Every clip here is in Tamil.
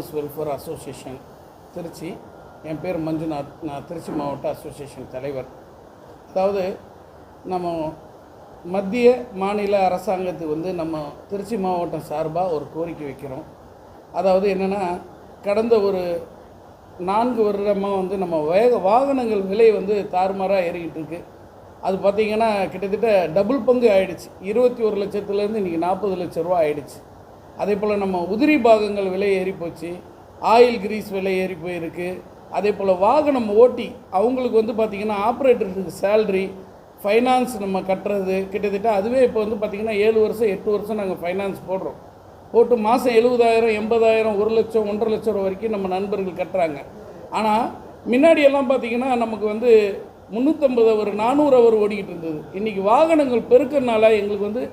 ஃபார்மர்ஸ் வெல்ஃபேர் அசோசியேஷன் திருச்சி என் பேர் மஞ்சுநாத். நான் திருச்சி மாவட்ட அசோசியேஷன் தலைவர். அதாவது நம்ம மத்திய மாநில அரசாங்கத்துக்கு வந்து நம்ம திருச்சி மாவட்டம் சார்பாக ஒரு கோரிக்கை வைக்கிறோம். அதாவது என்னென்னா கடந்த ஒரு நான்கு வருடமாக வந்து நம்ம வேக வாகனங்கள் விலை வந்து தாறுமாறாக ஏறிக்கிட்டு இருக்குது அது பார்த்திங்கன்னா கிட்டத்தட்ட டபுள் பங்கு ஆகிடுச்சு இருபத்தி ஒரு லட்சத்துலேருந்து இன்றைக்கி நாற்பது லட்ச ரூபா ஆகிடுச்சு அதே போல் நம்ம உதிரி பாகங்கள் விலை ஏறி போச்சு ஆயில் கிரீஸ் விலை ஏறி போயிருக்கு. அதே போல் வாகனம் ஓட்டி அவங்களுக்கு வந்து பார்த்திங்கன்னா ஆப்ரேட்டருக்கு சேல்ரி ஃபைனான்ஸ் நம்ம கட்டுறது கிட்டத்தட்ட அதுவே இப்போ வந்து பார்த்திங்கன்னா ஏழு வருஷம் எட்டு வருஷம் நாங்கள் ஃபைனான்ஸ் போடுறோம். போட்டு மாதம் எழுபதாயிரம் எண்பதாயிரம் ஒரு லட்சம் ஒன்றரை லட்சம் ரூபா வரைக்கும் நம்ம நண்பர்கள் கட்டுறாங்க. ஆனால் முன்னாடியெல்லாம் பார்த்திங்கன்னா நமக்கு வந்து முந்நூற்றம்பது அவர் நானூறு அவர் ஓடிக்கிட்டு இருந்தது. இன்றைக்கி வாகனங்கள் பெருக்கிறனால எங்களுக்கு வந்து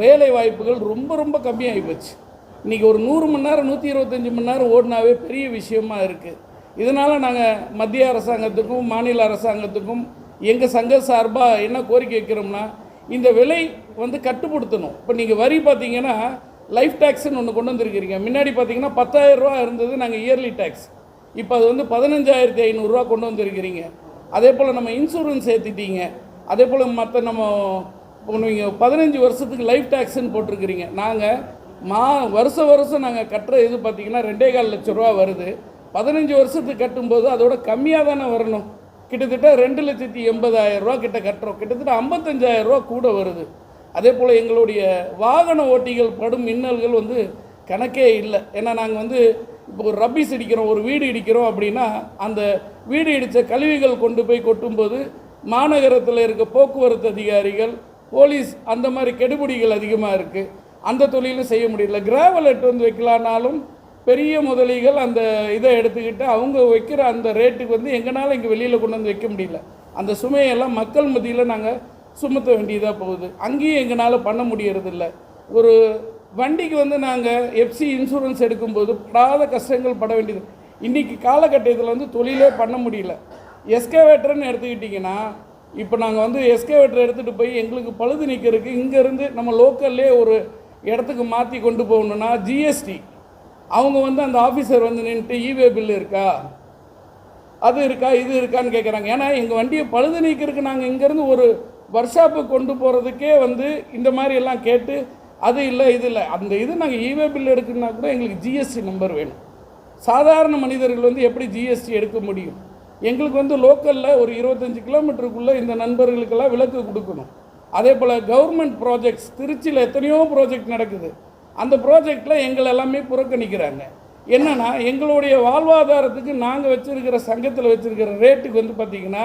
வேலை வாய்ப்புகள் ரொம்ப ரொம்ப கம்மியாகி போச்சு. இன்றைக்கி ஒரு நூறு மணி நேரம் நூற்றி இருபத்தஞ்சி மணி நேரம் ஓடினாவே பெரிய விஷயமா இருக்குது இதனால் நாங்கள் மத்திய அரசாங்கத்துக்கும் மாநில அரசாங்கத்துக்கும் எங்கள் சங்க சார்பாக என்ன கோரிக்கை வைக்கிறோம்னா இந்த விலை வந்து கட்டுப்படுத்தணும். இப்போ நீங்கள் வரி பார்த்தீங்கன்னா லைஃப் டேக்ஸ்ன்னு ஒன்று கொண்டு வந்திருக்கிறீங்க. முன்னாடி பார்த்தீங்கன்னா பத்தாயிரம் ரூபா இருந்தது நாங்கள் இயர்லி டேக்ஸ். இப்போ அது வந்து பதினஞ்சாயிரத்தி ஐநூறுரூவா கொண்டு வந்திருக்கிறீங்க. அதே போல் நம்ம இன்சூரன்ஸ் ஏற்றிட்டீங்க அதே போல் மற்ற நம்ம இப்போ நீங்கள் பதினஞ்சு வருஷத்துக்கு லைஃப் டேக்ஸ்ன்னு போட்டிருக்கிறீங்க. நாங்கள் மா வருஷம் வருஷம் நாங்கள் கட்டுற இது பார்த்தீங்கன்னா ரெண்டே கால் லட்ச ரூபா வருது. பதினஞ்சு வருஷத்துக்கு கட்டும்போது அதோட கம்மியாக தானே வரணும். கிட்டத்தட்ட ரெண்டு லட்சத்தி எண்பதாயிரம் ரூபா கிட்ட கட்டுறோம். கிட்டத்தட்ட ஐம்பத்தஞ்சாயிரம் ரூபா கூட வருது. அதே போல் எங்களுடைய வாகன ஓட்டிகள் படும் மின்னல்கள் வந்து கணக்கே இல்லை. ஏன்னா நாங்கள் வந்து இப்போ ஒரு ரப்பீஸ் இடிக்கிறோம் ஒரு வீடு இடிக்கிறோம் அப்படின்னா அந்த வீடு இடித்த கழிவுகள் கொண்டு போய் கொட்டும்போது மாநகரத்தில் இருக்க போக்குவரத்து அதிகாரிகள் போலீஸ் அந்த மாதிரி கெடுபிடிகள் அதிகமாக இருக்குது அந்த தொழிலும் செய்ய முடியல. கிராவல் எட்டு வந்து வைக்கலான்னாலும் பெரிய முதலிகள் அந்த இதை எடுத்துக்கிட்டு அவங்க வைக்கிற அந்த ரேட்டுக்கு வந்து எங்களால் இங்கே வெளியில் கொண்டு வந்து வைக்க முடியல. அந்த சுமையெல்லாம் மக்கள் மத்தியில் நாங்கள் சுமத்த வேண்டியதாக போகுது. அங்கேயும் எங்களால் பண்ண முடியறதில்ல. ஒரு வண்டிக்கு வந்து நாங்கள் எஃப்சி இன்சூரன்ஸ் எடுக்கும்போது படாத கஷ்டங்கள் பட வேண்டியது. இன்றைக்கி காலகட்டத்தில் வந்து தொழிலே பண்ண முடியல. எஸ்கவேட்டர்னு எடுத்துக்கிட்டிங்கன்னா இப்போ நாங்கள் வந்து எஸ்கவேட்டர் எடுத்துகிட்டு போய் எங்களுக்கு பழுது நிற்கிறதுக்கு இங்கேருந்து நம்ம லோக்கல்லே ஒரு இடத்துக்கு மாற்றி கொண்டு போகணுன்னா ஜிஎஸ்டி அவங்க வந்து அந்த ஆஃபீஸர் வந்து நின்றுட்டு இவே பில் இருக்கா? அது இருக்கா? இது இருக்கான்னு கேட்குறாங்க ஏன்னா எங்கள் வண்டியை பழுது நீக்கிறதுக்கு நாங்கள் இங்கேருந்து ஒரு ஒர்க் ஷாப்புக்கு கொண்டு போகிறதுக்கே வந்து இந்த மாதிரி எல்லாம் கேட்டு அது இல்லை இது இல்லை. அந்த இது நாங்கள் இவே பில் எடுக்கணுன்னா கூட எங்களுக்கு ஜிஎஸ்டி நம்பர் வேணும். சாதாரண மனிதர்கள் வந்து எப்படி ஜிஎஸ்டி எடுக்க முடியும்? எங்களுக்கு வந்து லோக்கலில் ஒரு இருபத்தஞ்சி கிலோமீட்டருக்குள்ளே இந்த நண்பர்களுக்கெல்லாம் விலக்கு கொடுக்கணும். அதே போல் கவர்மெண்ட் ப்ராஜெக்ட்ஸ் திருச்சியில் எத்தனையோ ப்ராஜெக்ட் நடக்குது. அந்த ப்ராஜெக்டில் எங்களை எல்லாமே புறக்கணிக்கிறாங்க. என்னென்னா எங்களுடைய வாழ்வாதாரத்துக்கு நாங்கள் வச்சுருக்கிற சங்கத்தில் வச்சுருக்கிற ரேட்டுக்கு வந்து பார்த்திங்கன்னா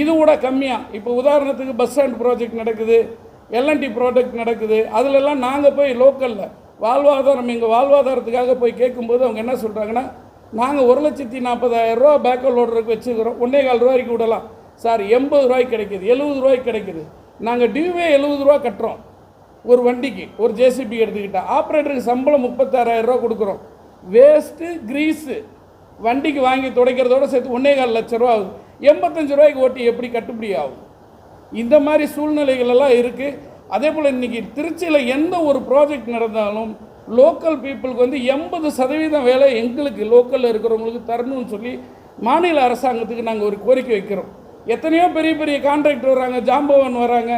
இது கூட கம்மியாக இப்போ உதாரணத்துக்கு பஸ் ஸ்டாண்ட் ப்ராஜெக்ட் நடக்குது எல்என்டி ப்ராஜெக்ட் நடக்குது அதிலெல்லாம் நாங்கள் போய் லோக்கலில் வாழ்வாதாரம் எங்கள் வாழ்வாதாரத்துக்காக போய் கேட்கும்போது அவங்க என்ன சொல்கிறாங்கன்னா நாங்கள் ஒரு லட்சத்தி நாற்பதாயிரம் ரூபா பேக்கல் ஓடுறதுக்கு வச்சுக்கிறோம் ஒன்றே கால் ரூபாய்க்கு விடலாம். சார் எண்பது ரூபாய்க்கு கிடைக்குது எழுபது ரூபாய்க்கு கிடைக்குது. நாங்கள் டியூவே எழுபது ரூபா கட்டுறோம். ஒரு வண்டிக்கு ஒரு ஜேசிபி எடுத்துக்கிட்டால் ஆப்ரேட்டருக்கு சம்பளம் முப்பத்தாறாயிரம் ரூபா கொடுக்குறோம். வேஸ்ட்டு கிரீஸு வண்டிக்கு வாங்கி துடைக்கிறதோட சேர்த்து ஒன்றே கால் லட்ச ரூபா ஆகுது. எண்பத்தஞ்சு ரூபாய்க்கு ஓட்டி எப்படி கட்டுப்படி ஆகும்? இந்த மாதிரி சூழ்நிலைகள் எல்லாம் இருக்குது அதே போல் இன்றைக்கி திருச்சியில் எந்த ஒரு ப்ராஜெக்ட் நடந்தாலும் லோக்கல் பீப்புளுக்கு வந்து எண்பது சதவீதம் வேலை எங்களுக்கு லோக்கலில் இருக்கிறவங்களுக்கு தரணும்னு சொல்லி மாநில அரசாங்கத்துக்கு நாங்கள் ஒரு கோரிக்கை வைக்கிறோம். எத்தனையோ பெரிய பெரிய கான்ட்ராக்டர் வராங்க ஜாம்பவன் வராங்க.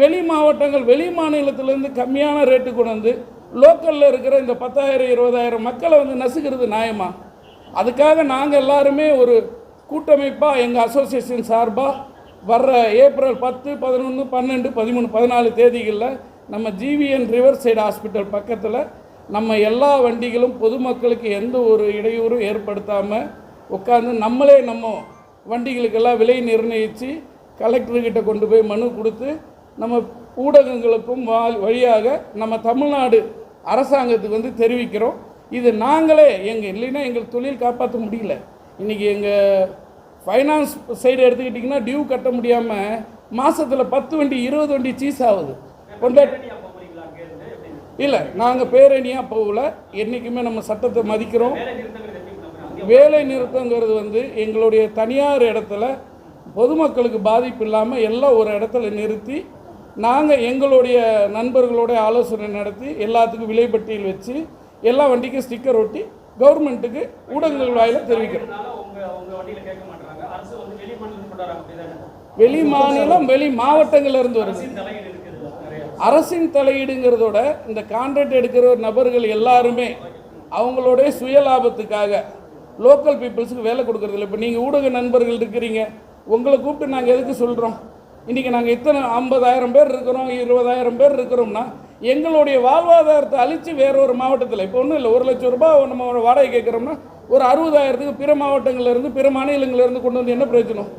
வெளி மாவட்டங்கள் வெளி மாநிலத்திலேருந்து கம்மியான ரேட்டு கொண்டு வந்து லோக்கலில் இருக்கிற இந்த பத்தாயிரம் இருபதாயிரம் மக்களை வந்து நசுக்கிறது நியாயமா? அதுக்காக நாங்கள் எல்லாருமே ஒரு கூட்டமைப்பாக எங்கள் அசோசியேஷன் சார்பாக வர்ற ஏப்ரல் பத்து பதினொன்று பன்னெண்டு பதிமூணு பதினாலு தேதிகளில் நம்ம ஜிவிஎன் ரிவர் சைடு ஹாஸ்பிட்டல் பக்கத்தில் நம்ம எல்லா வண்டிகளும் பொதுமக்களுக்கு எந்த ஒரு இடையூறும் ஏற்படுத்தாமல் உட்காந்து நம்மளே நம்ம வண்டிகளுக்கெல்லாம் விலை நிர்ணயித்து கலெக்டர்கிட்ட கொண்டு போய் மனு கொடுத்து நம்ம ஊடகங்களுக்கும் வா வழியாக நம்ம தமிழ்நாடு அரசாங்கத்துக்கு வந்து தெரிவிக்கிறோம். இது நாங்களே எங்கள் இல்லைன்னா எங்கள் தொழில் காப்பாற்ற முடியல. இன்றைக்கி எங்கள் ஃபைனான்ஸ் சைடு எடுத்துக்கிட்டிங்கன்னா டியூ கட்ட முடியாமல் மாதத்தில் பத்து வண்டி இருபது வண்டி சீஸ் ஆகுது. கொண்டாட் இல்லை நாங்கள் பேரணியாக போகல. என்றைக்குமே நம்ம சட்டத்தை மதிக்கிறோம். வேலை நிறுத்தங்கிறது வந்து எங்களுடைய தனியார் இடத்துல பொதுமக்களுக்கு பாதிப்பு இல்லாமல் எல்லாம் ஒரு இடத்துல நிறுத்தி நாங்கள் எங்களுடைய நண்பர்களோட ஆலோசனை நடத்தி எல்லாத்துக்கும் விலைப்பட்டியல் வச்சு எல்லா வண்டிக்கும் ஸ்டிக்கர் ஒட்டி கவர்மெண்ட்டுக்கு ஊடகங்கள் வாயில தெரிவிக்கிறோம். வெளி மாநிலம் வெளி மாவட்டங்கள்ல இருந்து வருது. அரசின் தலையீடுங்கிறதோட இந்த கான்ட்ராக்ட் எடுக்கிற நபர்கள் எல்லாருமே அவங்களுடைய சுய லாபத்துக்காக லோக்கல் பீப்புள்ஸுக்கு வேலை கொடுக்குறதில்ல இப்போ நீங்கள் ஊடக நண்பர்கள் இருக்கிறீங்க. உங்களை கூப்பிட்டு நாங்கள் எதுக்கு சொல்கிறோம் இன்றைக்கி நாங்கள் இத்தனை ஐம்பதாயிரம் பேர் இருக்கிறோம் இருபதாயிரம் பேர் இருக்கிறோம்னா எங்களுடைய வாழ்வாதாரத்தை அழித்து வேற ஒரு மாவட்டத்தில் இப்போ ஒன்றும் இல்லை ஒரு லட்சம் ரூபாய் நம்ம வாடகை கேட்குறோம்னா ஒரு அறுபதாயிரத்துக்கு பிற மாவட்டங்கள்லேருந்து பிற மாநிலங்கள்லேருந்து கொண்டு வந்து என்ன பிரயோஜனம்?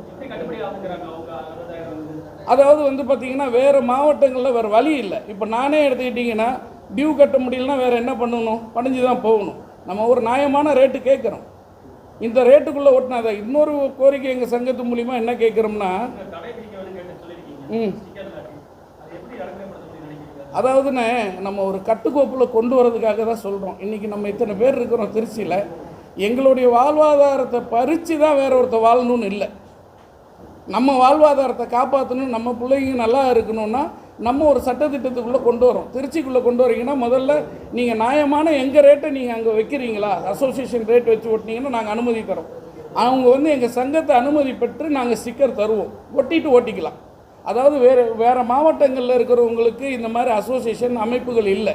அதாவது வந்து பார்த்தீங்கன்னா வேறு மாவட்டங்களில் வேறு வழி இல்லை. இப்போ நானே எடுத்துக்கிட்டிங்கன்னா டியூ கட்ட முடியலன்னா வேறு என்ன பண்ணணும்? பணிஞ்சு தான் போகணும். நம்ம ஒரு நியாயமான ரேட்டு கேட்குறோம். இந்த ரேட்டுக்குள்ளே ஒட்டினாத இன்னொரு கோரிக்கை எங்கள் சங்கத்து மூலிமா என்ன கேட்குறோம்னா ம். அதாவதுண்ணே நம்ம ஒரு கட்டுக்கோப்பில் கொண்டு வரதுக்காக தான் சொல்கிறோம் இன்றைக்கி நம்ம இத்தனை பேர் இருக்கிறோம் திருச்சியில். எங்களுடைய வாழ்வாதாரத்தை பறித்து தான் வேற ஒருத்தர் வாழணும்னு இல்லை. நம்ம வாழ்வாதாரத்தை காப்பாற்றணும் நம்ம பிள்ளைங்க நல்லா இருக்கணும்னா நம்ம ஒரு சட்டத்திட்டத்துக்குள்ளே கொண்டு வரோம். திருச்சிக்குள்ளே கொண்டு வரீங்கன்னா முதல்ல நீங்கள் நியாயமான எங்கள் ரேட்டை நீங்கள் அங்கே வைக்கிறீங்களா? அசோசியேஷன் ரேட் வச்சு ஓட்டினீங்கன்னா நாங்கள் அனுமதி தரோம். அவங்க வந்து எங்கள் சங்கத்தை அனுமதி பெற்று நாங்கள் ஸ்டிக்கர் தருவோம். ஒட்டிட்டு ஓட்டிக்கலாம். அதாவது வேறு வேறு மாவட்டங்களில் இருக்கிறவங்களுக்கு இந்த மாதிரி அசோசியேஷன் அமைப்புகள் இல்லை.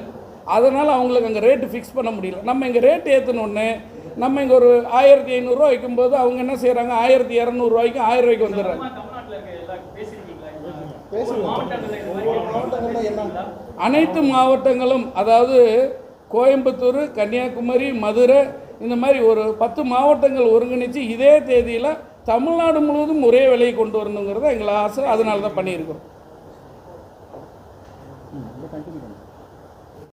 அதனால் அவங்களுக்கு அங்கே ரேட்டு ஃபிக்ஸ் பண்ண முடியல. நம்ம இங்கே ரேட் ஏற்றினோடனே நம்ம இங்கே ஒரு ஆயிரத்தி ஐநூறுரூவா வைக்கும்போது அவங்க என்ன செய்கிறாங்க ஆயிரத்தி இரநூறுவாய்க்கு ஆயிரம் ரூபாய்க்கு வந்துடுறாங்க சும்மா தமிழ்நாட்டுல இருக்க எல்லாம் பேசியிருக்கீங்களா இந்த பேசுங்க. மாவட்டங்கள்ல இந்த மாதிரி ஒவ்வொரு மாவட்டங்கள்ல என்ன? கேட்டிருக்கீங்களா? அனைத்து மாவட்டங்களும் அதாவது கோயம்புத்தூர் கன்னியாகுமரி மதுரை இந்த மாதிரி ஒரு பத்து மாவட்டங்கள் ஒருங்கிணைச்சு இதே தேதியில் தமிழ்நாடு முழுவதும் ஒரே விலையை கொண்டு வரணுங்கிறது எங்கள் ஆசை அதனால தான் பண்ணியிருக்கிறோம்.